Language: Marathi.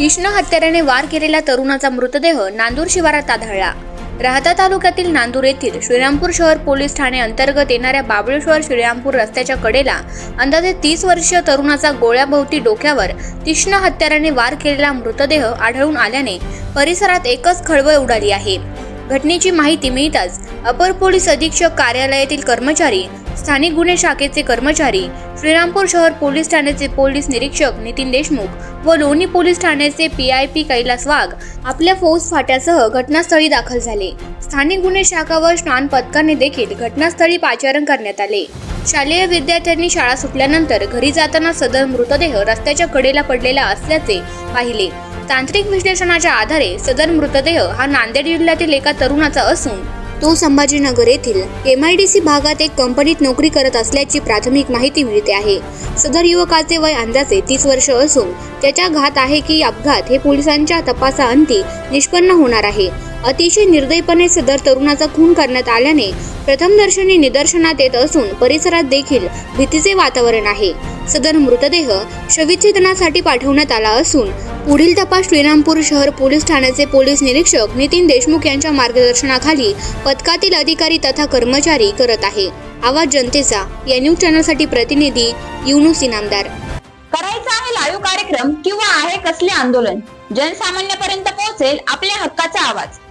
तीक्ष्ण हत्याराने वार केलेल्या तरुणाचा मृतदेह नांदूर शिवारात आढळला. राहता तालुक्यातील नांदूर येथील श्रीरामपूर शहर पोलीस ठाणे अंतर्गत येणाऱ्या बाबळेश्वर श्रीरामपूर रस्त्याच्या कडेला अंदाजे तीस वर्षीय तरुणाचा गोळ्याभोवती डोक्यावर तीक्ष्ण हत्याराने वार केलेला मृतदेह आढळून आल्याने परिसरात एकच खळबळ उडाली आहे. घटनेची माहिती मिळताच अपर पोलीस अधीक्षक कार्यालयातील कर्मचारी स्थानिक गुन्हे शाखेचे कर्मचारी श्रीरामपूर शहर पोलीस ठाण्याचे पोलीस निरीक्षक नितीन देशमुख व लोणी पोलीस ठाण्याचे P I P Kailas Wagh आपल्या फौज फाट्यासह घटनास्थळी दाखल झाले. स्थानिक गुन्हे शाखा व स्नान पथकाने देखील घटनास्थळी पाचारण करण्यात आले. शालेय विद्यार्थ्यांनी शाळा सुटल्यानंतर घरी जाताना सदर मृतदेह रस्त्याच्या कडेला पडलेला असल्याचे पाहिले. तांत्रिक विश्लेषणाच्या आधारे सदर मृतदेह हा नांदेड जिल्ह्यातील एका तरुणाचा असून तो संभाजीनगर येथील एम आय डी सी भागात एक कंपनीत नोकरी करत असल्याची प्राथमिक माहिती मिळते आहे. सदर युवकाचे वय अंदाजे तीस वर्ष असून त्याच्या घात आहे की अपघात हे पोलिसांच्या तपासाअंती निष्पन्न होणार आहे. अतिशय निर्दयपणे सदर तरुणाचा खून करण्यात आल्याने प्रथमदर्शनी निदर्शनात येत असून परिसरात देखील भीतीचे वातावरण आहे. सदर मृतदेह शविच्छेदनासाठी पाठवण्यात आला असून पुढील तपास श्रीरामपूर शहर पोलीस ठाण्याचे पोलीस निरीक्षक नितीन देशमुख यांच्या मार्गदर्शनाखाली पथकातील अधिकारी तथा कर्मचारी करत आहे. आवाज जनतेचा या न्यूज चॅनलसाठी प्रतिनिधी युनुस इनामदार. करायचा आहे लाईव्ह कार्यक्रम किंवा आहे कसले आंदोलन? जनसामान्यापर्यंत पोहोचेल आपल्या हक्काचा आवाज.